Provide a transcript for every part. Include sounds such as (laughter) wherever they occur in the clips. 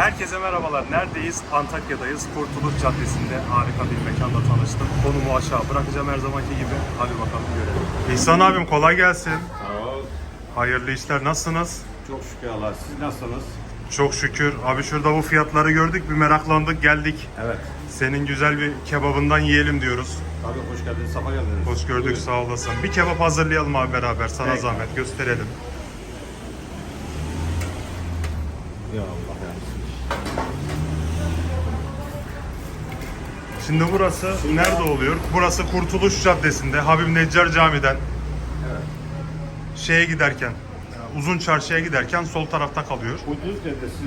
Herkese merhabalar. Neredeyiz? Antakya'dayız. Kurtuluş Caddesi'nde harika bir mekanda tanıştım. Konumu aşağı bırakacağım her zamanki gibi. Hadi bakalım görelim. İhsan abim kolay gelsin. Sağ ol. Hayırlı işler. Nasılsınız? Çok şükür Allah. Siz nasılsınız? Çok şükür. Abi şurada bu fiyatları gördük. Bir meraklandık geldik. Evet. Senin güzel bir kebabından yiyelim diyoruz. Tabii hoş geldiniz. Safa geldiniz. Hoş gördük Buyurun. sağ olasın. Bir kebap hazırlayalım abi beraber. Sana Peki. zahmet gösterelim. Ya Allah ya. Şimdi burası nerede oluyor? Burası Kurtuluş Caddesi'nde Habib Neccar Camii'den Evet. şeye giderken Uzun Çarşı'ya giderken sol tarafta kalıyor. Kurtuluş Caddesi,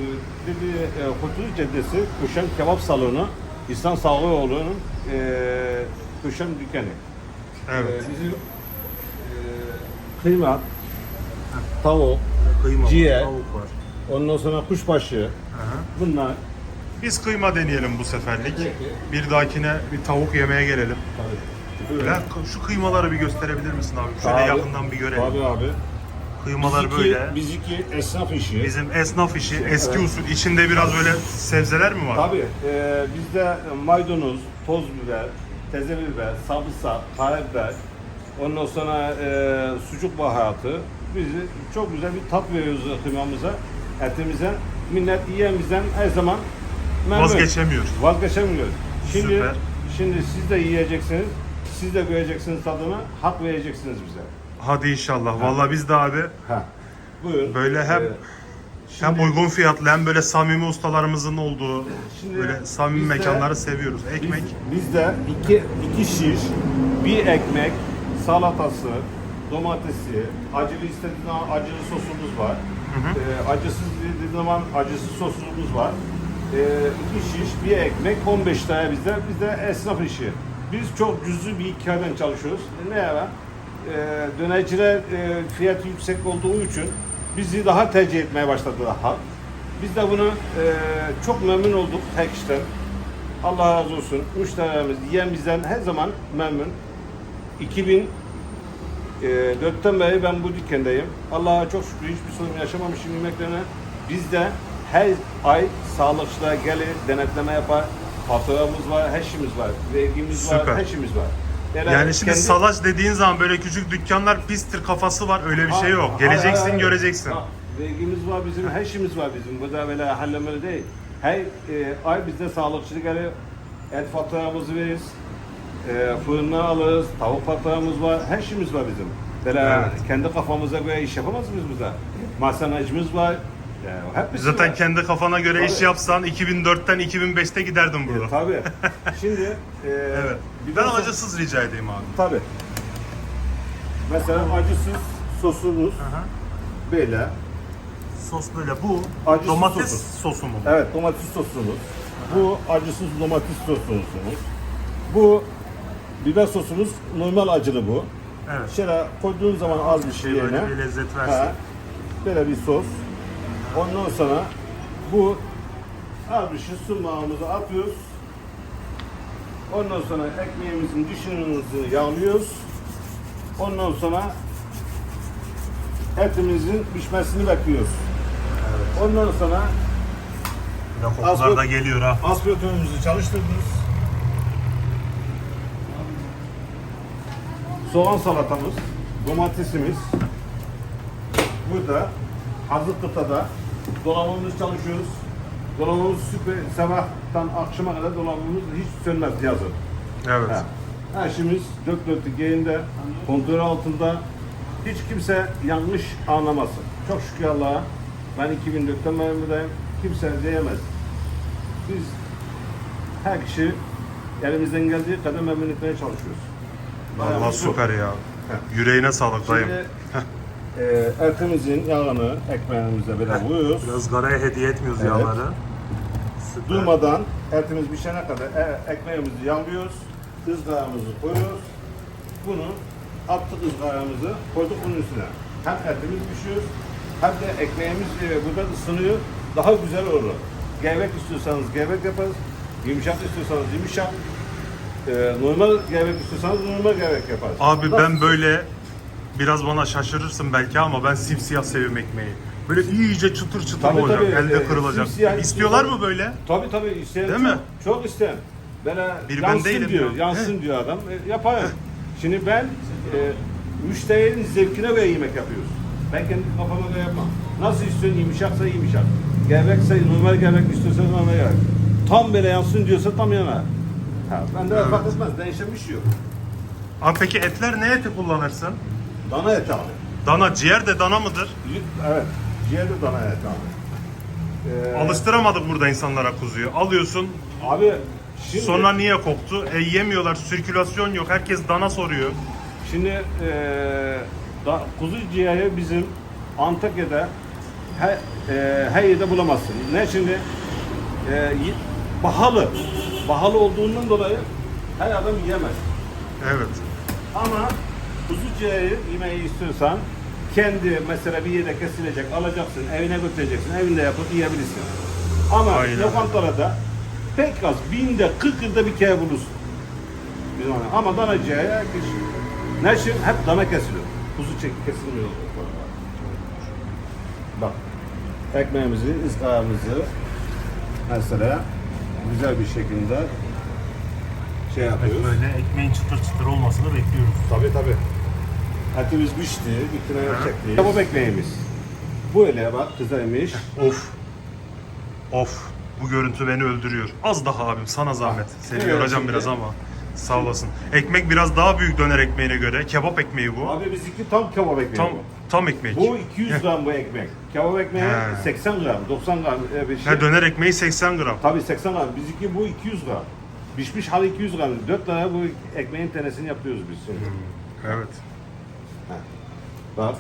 dedi, e, Kurtuluş Caddesi Kuşan Kebap Salonu, İhsan Sağlıoğlu'nun e, Kuşan dükkanı. Evet. E, bizim e, kıyma, tavuk, Kıyma ciğer. tavuk var. ondan sonra kuşbaşı, hı. bunlar. Biz kıyma deneyelim bu seferlik. Bir dahakine bir tavuk yemeye gelelim. Tabii. Şu kıymaları bir gösterebilir misin abi? Şöyle Abi, yakından bir görelim. Tabii abi. Kıymalar Biziki- böyle. Biziki esnaf işi. Bizim esnaf işi, eski Evet. usul. İçinde biraz böyle sebzeler mi var? Tabii. E, bizde maydanoz, toz biber, teze biber, sarımsak, karabiber, ondan sonra e, sucuk baharatı. Bizi çok güzel bir tat veriyoruz kıymamıza, etimize. Millet yiyen bizden her zaman memnun. Vazgeçemiyor. Vazgeçemiyor. Şimdi, Süper. şimdi siz de yiyeceksiniz, siz de göreceksiniz tadını, hak vereceksiniz bize. Hadi inşallah. Vallahi biz de abi Ha. Buyurun. Böyle hem- Ee, hem şimdi- uygun fiyatlı hem böyle samimi ustalarımızın olduğu Şimdi böyle samimi mekanları seviyoruz. Ekmek. Biz, bizde iki, iki şiş, bir ekmek, salatası, domatesi, acılı istediğin acılı sosumuz var. Ee, acısız dediğin zaman acısız sosumuz var. Ee, iki şiş, bir ekmek, 15 tane bizde. Bizde esnaf işi. Biz çok cüzlü bir hikayeden çalışıyoruz. E, Ne ya? Ee, dönerciler e, fiyatı yüksek olduğu için bizi daha tercih etmeye başladı halk. Biz de bunu e, çok memnun olduk her kişiden. Allah razı olsun. Müşterilerimiz, yiyen bizden her zaman memnun. 2004'ten beri ben bu dükkandayım. Allah'a çok şükür hiçbir sorun yaşamamışım yemeklerine. Biz de her ay sağlıkçılar gelir, denetleme yapar. Faturamız var, her şeyimiz var. Vergimiz var, Süper. her şeyimiz var. Yani şimdi kendi- salaş dediğin zaman böyle küçük dükkanlar pistir kafası var. Öyle bir şey yok. Geleceksin, hayır, hayır. göreceksin. Ha, Vergimiz var bizim, her şeyimiz var bizim. Bu da böyle hallemeli değil. Her e, ay bizde sağlıkçı gelir, et faturamızı veririz, e, fırından alırız, tavuk faturamız var, her şeyimiz var bizim. Böyle Evet. kendi kafamıza göre iş yapamaz mıyız burada? Masanacımız var. Yani hep Zaten var. kendi kafana göre iş Tabii. yapsan 2004'ten 2005'te giderdin burada. E, tabii. Şimdi e, Evet. bir Ben acısız rica edeyim abi. Tabii. Mesela acısız sosumuz Aha. böyle. Sos böyle bu. Acısız domates sosu. sosu mu? Evet domates sosumuz. Bu acısız domates sosumuz. Bu biber sosumuz normal acılı bu. Evet. Şöyle koyduğun zaman az bir şey Şey böyle yerine. bir lezzet Ha, versin. böyle bir sos. Ondan sonra bu az bir şey sumağımızı atıyoruz. Ondan sonra ekmeğimizin dışını yağlıyoruz. Ondan sonra etimizin pişmesini bekliyoruz. Ondan sonra de kokular da geliyor ha. aspiratörümüzü çalıştırdınız. Soğan salatamız, domatesimiz. Burada hazır kıtada dolabımız çalışıyoruz. Dolabımız süper, sabahtan akşama kadar dolabımız hiç sönmez yazın. Evet. Ha. Her şeyimiz dört dörtlük yerinde, kontrol altında. Hiç kimse yanlış anlamasın. Çok şükür Allah'a. Ben 2004'ten beri buradayım. Kimse diyemez. Biz her kişi elimizden geldiği kadar memnun etmeye çalışıyoruz. Vallahi Bayağı süper ya. Heh. Yüreğine sağlık dayım. (laughs) E, etimizin yağını ekmeğimize böyle vuruyoruz. Biraz garaya hediye etmiyoruz Evet. yağları. Süper. Durmadan etimiz pişene kadar e, ekmeğimizi yağlıyoruz. ızgaramızı koyuyoruz. Bunu attık ızgaramızı koyduk bunun üstüne. Hem etimiz pişiyor hem de ekmeğimiz e, burada ısınıyor. Daha güzel olur. Gevrek istiyorsanız gevrek yaparız. Yumuşak istiyorsanız yumuşak. E, normal gevrek istiyorsanız normal gevrek yaparız. Abi Nasıl? ben böyle biraz bana şaşırırsın belki ama ben simsiyah seviyorum ekmeği. Böyle iyice çıtır çıtır Tabii, olacak. tabii. Elde Ee, kırılacak. simsiyah- İstiyorlar mı böyle? Tabii tabii isteyen Değil çok, mi? çok isteyen. Böyle Biri ben yansın değilim diyor, ya. yansın diyor adam. E, yapayım. Şimdi ben e, müşterinin zevkine göre yemek yapıyoruz. Ben kendi kafama göre yapmam. Nasıl istiyorsun yumuşaksa yumuşak. Gevrekse normal gevrek istiyorsa normal gevrek. Tam böyle yansın diyorsa tam yana. Ha, ben de fark etmez. Değişen bir şey yok. Abi peki etler ne eti kullanırsın? Dana eti abi. Dana, ciğer de dana mıdır? Evet. Ciğer de dana eti abi. Ee, Alıştıramadık burada insanlara kuzuyu. Alıyorsun, Abi şimdi... sonra niye koktu? E yemiyorlar, sirkülasyon yok. Herkes dana soruyor. Şimdi eee da, kuzu ciğeri bizim Antakya'da her, eee, her yerde bulamazsın. Ne şimdi? Y- pahalı. Pahalı olduğundan dolayı her adam yiyemez. Evet. Ama kuzu ciğeri yemeyi istiyorsan kendi mesela bir yerde kesilecek, alacaksın, evine götüreceksin, evinde yapıp yiyebilirsin. Ama Aynen. lokantalarda pek az, binde, kırk yılda bir kere bulursun. Bizim hani- Ama dana ciğeri şey, hep dana kesiliyor. Kuzu çek, kesilmiyor. Bak, ekmeğimizi, ızgaramızı mesela güzel bir şekilde şey yapıyoruz. Böyle ekmeğin çıtır çıtır olmasını bekliyoruz. Tabii tabii. Etimiz pişti, bir kenara çektik. Kebap ekmeğimiz. Böyle bak kızarmış. Of. Of. Bu görüntü beni öldürüyor. Az daha abim sana zahmet. Seni Evet, yoracağım şimdi- biraz ama. Sağ olasın. Ekmek biraz daha büyük döner ekmeğine göre. Kebap ekmeği bu. Abi bizimki tam kebap ekmeği Tam bu. tam ekmek. Bu 200 gram bu ekmek. Kebap ekmeği He. 80 gram, 90 gram e, bir şey. Ha, döner ekmeği 80 gram. Tabii 80 gram. Bizimki bu 200 gram. Pişmiş hali 200 gram. 4 tane bu ekmeğin tanesini yapıyoruz biz. Evet. Bak.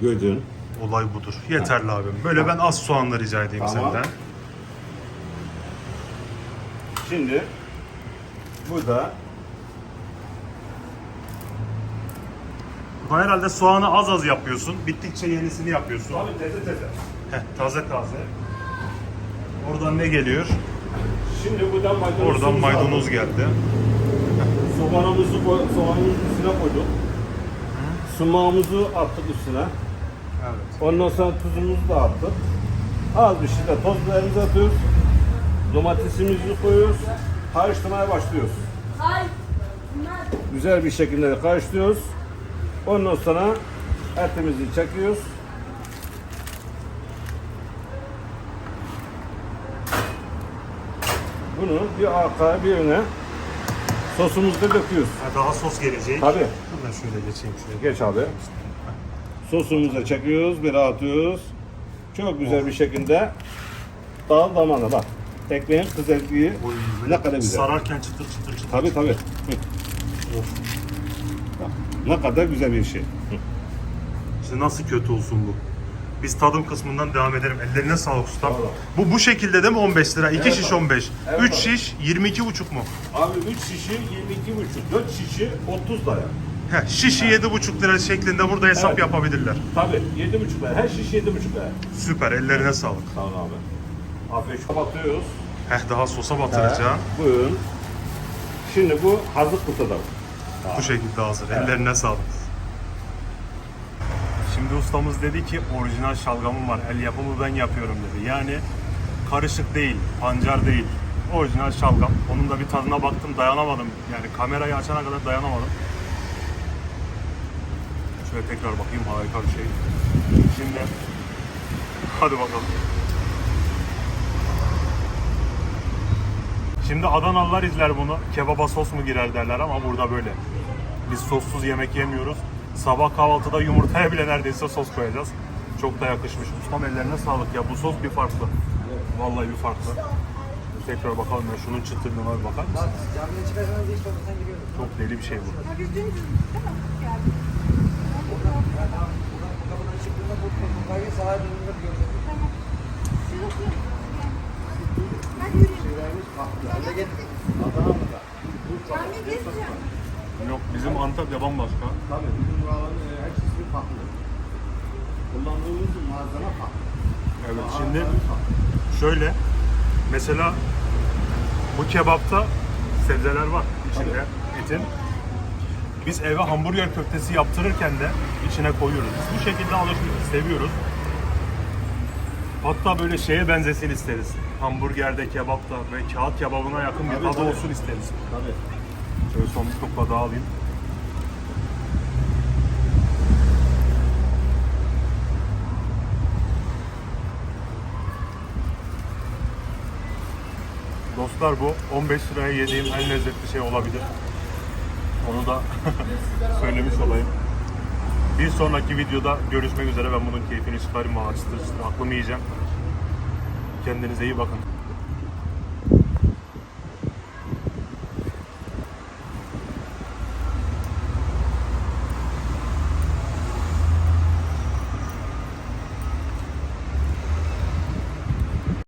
Gördün. Olay budur. Yeterli abim. Böyle ben az soğanla rica edeyim Tamam. senden. Şimdi burada Bu herhalde soğanı az az yapıyorsun. Bittikçe yenisini yapıyorsun. abi teze teze. Heh, taze taze. Oradan ne geliyor? Şimdi buradan maydanoz Oradan maydanoz geldi. Soğanımızı koy, soğanımızın üstüne koyduk. Sumağımızı attık üstüne. Evet. Ondan sonra tuzumuzu da attık. Az bir şey de toz biberimizi atıyoruz. Domatesimizi koyuyoruz. Karıştırmaya başlıyoruz. Güzel bir şekilde karıştırıyoruz. Ondan sonra etimizi çekiyoruz. Bunu bir arkaya bir öne sosumuzu da döküyoruz. Ha, daha sos gelecek. Tabii. Hemen şöyle geçeyim şuraya. Geç abi. Sosumuzu da çekiyoruz, bir atıyoruz. Çok güzel bir şekilde dal damana bak. Ekmeğin kızartıyı Oy, ne kadar güzel. Sararken çıtır çıtır çıtır. Tabii tabii. Hı. Of. Bak, ne kadar güzel bir şey. Hı. İşte nasıl kötü olsun bu? Biz tadım kısmından devam edelim. Ellerine sağlık ustam. Vallahi. Bu bu şekilde değil mi 15 lira? 2 Evet şiş abi. 15. Evet 3 abi. şiş 22 buçuk mu? Abi 3 şişi 22,5, 4 şişi 30 lira. He, şişi 7,5 lira şeklinde burada hesap Evet. yapabilirler. Tabii 7,5 lira. Her şiş 7,5 lira. Süper ellerine sağlık. Sağ ol abi. Afiyet olsun. Kapatıyoruz. Heh daha sosa batıracağım. Buyurun. Şimdi bu hazır kutuda. Bu şekilde hazır. Ellerine sağlık. Şimdi ustamız dedi ki orijinal şalgamım var. El yapımı ben yapıyorum dedi. Yani karışık değil, pancar değil. Orijinal şalgam. Onun da bir tadına baktım dayanamadım. Yani kamerayı açana kadar dayanamadım. Şöyle tekrar bakayım harika bir şey. Şimdi hadi bakalım. Şimdi Adanalılar izler bunu. Kebaba sos mu girer derler ama burada böyle. Biz sossuz yemek yemiyoruz. Sabah kahvaltıda yumurtaya bile neredeyse sos koyacağız. Çok da yakışmış. Ustam ellerine sağlık ya. Bu sos bir farklı. Vallahi bir farklı. Tekrar bakalım ya. Şunun çıtırlığına bir bakar mısın? Çıkarsanız hiç kapıdan giriyorum. Çok deli bir şey bu. Ya biz dün değil malzeme farklı. Evet şimdi şöyle mesela bu kebapta sebzeler var içinde etin. Biz eve hamburger köftesi yaptırırken de içine koyuyoruz. Biz bu şekilde alışmışız, seviyoruz. Hatta böyle şeye benzesin isteriz. Hamburgerde, kebapta ve kağıt kebabına yakın bir Tabii, tadı tabii. olsun isteriz. Tabii. Şöyle son bir lokma daha alayım. Dostlar bu 15 liraya yediğim en lezzetli şey olabilir. Onu da (laughs) söylemiş olayım. Bir sonraki videoda görüşmek üzere. Ben bunun keyfini çıkarayım. Açtır, aklımı yiyeceğim. Kendinize iyi bakın.